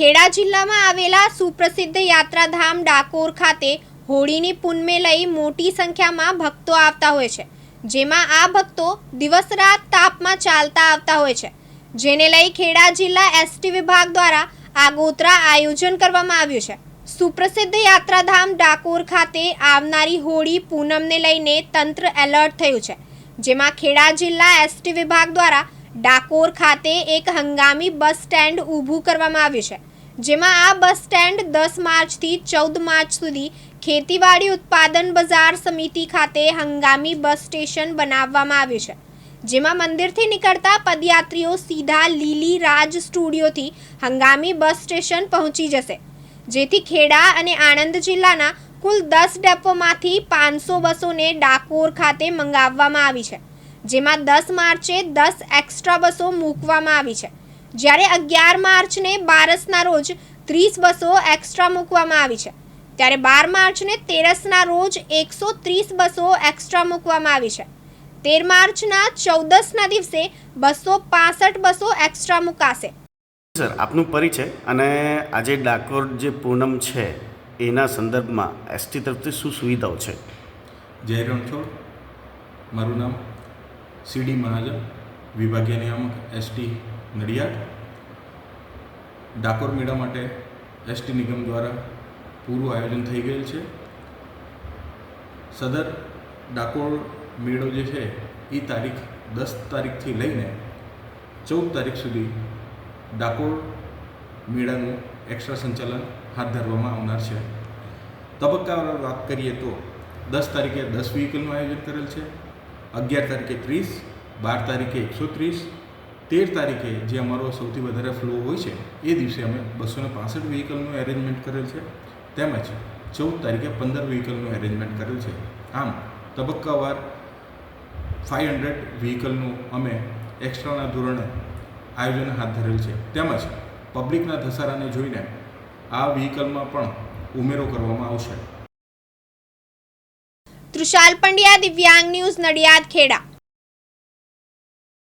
ખેડા જિલ્લામાં આવેલા સુપ્રસિદ્ધ યાત્રાધામ ડાકોર ખાતે હોળીની પૂનમે લઈ મોટી સંખ્યામાં ભક્તો આવતા હોય છે. જેમાં આ ભક્તો દિવસ રાત તાપમાં ચાલતા આવતા હોય છે. જેને લઈ ખેડા જિલ્લા એસટી વિભાગ દ્વારા આગોતરા આયોજન કરવામાં આવ્યું છે. સુપ્રસિદ્ધ યાત્રાધામ ડાકોર ખાતે આવનારી હોળી પૂનમને લઈને તંત્ર એલર્ટ થયું છે. જેમાં ખેડા જિલ્લા એસટી વિભાગ દ્વારા ડાકોર ખાતે એક હંગામી બસ સ્ટેન્ડ ઊભું કરવામાં આવ્યું છે. જેમાં આ બસ સ્ટેન્ડ દસ માર્ચથી ચૌદ માર્ચ સુધી ખેતીવાડી ઉત્પાદન બજાર સમિતિ ખાતે હંગામી બસ સ્ટેશન બનાવવામાં આવ્યું છે, જેમાં મંદિરથી નીકળતા પદયાત્રીઓ સીધા લીલી રાજ સ્ટુડિયોથી હંગામી બસ સ્ટેશન પહોંચી જશે, જેથી ખેડા અને આણંદ જિલ્લાના કુલ દસ ડેપોમાંથી પાંચસો બસોને ડાકોર ખાતે મંગાવવામાં આવી છે, જેમાં દસ માર્ચે દસ એક્સ્ટ્રા બસો મૂકવામાં આવી છે. જ્યારે અગિયાર માર્ચને બારસના રોજ ત્રીસ બસો એક્સ્ટ્રા મૂકવામાં આવી છે ત્યારે બાર માર્ચને તેરસના રોજ એકસો ત્રીસ બસો એક્સ્ટ્રા મૂકવામાં આવી છે. તેર માર્ચના ચૌદસના દિવસે બસો પાસઠ બસો એક્સ્ટ્રા મુકાશે. સર આપનું પરિચય અને આજે ડાકોર જે પૂનમ છે એના સંદર્ભમાં એસટી તરફથી શું સુવિધાઓ છે? જય રણછોડ મારું નામ સીડી મહાજન વિભાગીય નિયામક એસટી નડિયાદ. ડાકોર મેળા માટે એસટી નિગમ દ્વારા પૂરું આયોજન થઈ ગયેલ છે. સદર ડાકોર મેળો જે છે એ તારીખ દસ તારીખથી લઈને ચૌદ તારીખ સુધી ડાકોર મેળાનું એક્સ્ટ્રા સંચાલન હાથ ધરવામાં આવનાર છે. તબક્કાવાર વાત કરીએ તો દસ તારીખે દસ વ્હીકલનું આયોજન કરેલ છે, અગિયાર તારીખે ત્રીસ, બાર તારીખે એકસો ત્રીસ તેર તારીખે જે અમારો સૌથી વધારે ફ્લો હોય છે, એ દિવસે અમે બસો ને પાસઠ વ્હીકલનું એરેન્જમેન્ટ કરેલ છે. તેમજ ચૌદ તારીખે પંદર વ્હીકલનું એરેન્જમેન્ટ કરેલ છે. આમ, તબક્કાવાર ફાઇવ હંડ્રેડ વ્હીકલનું અમે એક્સ્ટ્રાના ધોરણે આયોજન હાથ ધરેલ છે. તેમજ પબ્લિકના ધસારાને જોઈને આ વ્હીકલમાં પણ ઉમેરો કરવામાં આવશે. તૃષાલ પંડ્યા, દિવ્યાંગ ન્યૂઝ નડિયાદ, ખેડા.